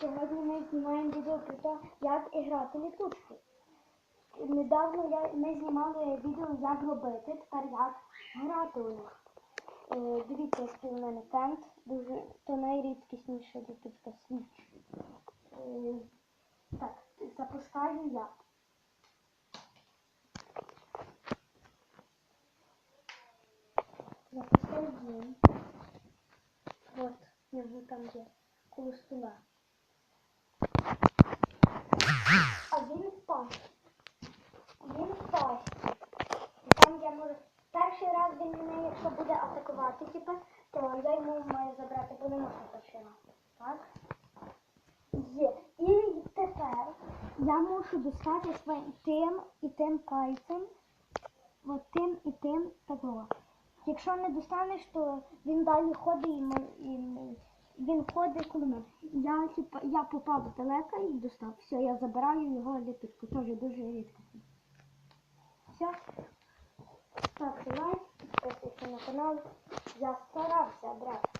Сьогодні ми знімаємо відео про те, як грати літучки. Недавно я, ми знімали відео, як робити, тепер як грати у них. Е, дивіться, який у мене тент. Дуже то найрідкісніша літучка свіч. Е, так, запускаю я. Запускаю він. Вот, його там є, коло стола. А він впав. Він впав. І там я можу. Перший раз мене, якщо буде атакувати, типу, то я йому маю забрати, бо не можна. Так? Є. І тепер я мушу достати своїм тим і тим пальцем. От тим і тим такого. Якщо не достанеш, то він далі ходить і, і він ходить коло мене. Я, типа, я попав далеко і достав. Все, я забираю його літочку. Теж дуже рідко. Все. Ставте лайк, на канал. Я старався, брат.